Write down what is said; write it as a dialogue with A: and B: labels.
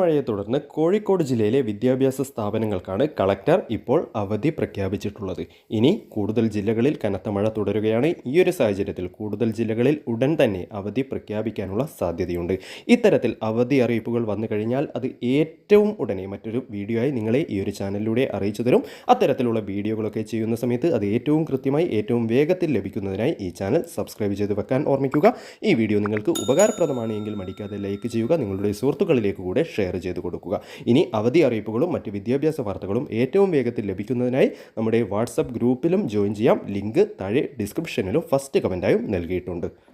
A: മഴയെ തുടർന്ന് കോഴിക്കോട് ജില്ലയിലെ വിദ്യാഭ്യാസ സ്ഥാപനങ്ങൾക്കാണ് കളക്ടർ ഇപ്പോൾ അവധി പ്രഖ്യാപിച്ചിട്ടുള്ളത്. ഇനി കൂടുതൽ ജില്ലകളിൽ കനത്ത മഴ തുടരുകയാണ്. ഈ ഒരു സാഹചര്യത്തിൽ കൂടുതൽ ജില്ലകളിൽ ഉടൻ തന്നെ അവധി പ്രഖ്യാപിക്കാനുള്ള സാധ്യതയുണ്ട്. ഇത്തരത്തിൽ അവധി അറിയിപ്പുകൾ വന്നു കഴിഞ്ഞാൽ അത് ഏറ്റവും ഉടനെ മറ്റൊരു വീഡിയോ ആയി നിങ്ങളെ ഈ ഒരു ചാനലിലൂടെ അറിയിച്ചു തരും. അത്തരത്തിലുള്ള വീഡിയോകളൊക്കെ ചെയ്യുന്ന സമയത്ത് അത് ഏറ്റവും കൃത്യമായി ഏറ്റവും വേഗത്തിൽ ലഭിക്കുന്നതിനായി ഈ ചാനൽ സബ്സ്ക്രൈബ് ചെയ്ത് വെക്കാൻ ഓർമ്മിക്കുക. ഈ വീഡിയോ നിങ്ങൾക്ക് ഉപകാരപ്രദമാണ് എങ്കിൽ മടിക്കാതെ ലൈക്ക് ചെയ്യുക. നിങ്ങളുടെ സുഹൃത്തുക്കളിലേക്ക് കൂടെ ചെയ്ത് കൊടുക്കുക. ഇനി അവധി അറിയിപ്പുകളും മറ്റ് വിദ്യാഭ്യാസ വാർത്തകളും ഏറ്റവും വേഗത്തിൽ ലഭിക്കുന്നതിനായി നമ്മുടെ വാട്സപ്പ് ഗ്രൂപ്പിലും ജോയിൻ ചെയ്യാം. ലിങ്ക് താഴെ ഡിസ്ക്രിപ്ഷനിലും ഫസ്റ്റ് കമന്റായും നൽകിയിട്ടുണ്ട്.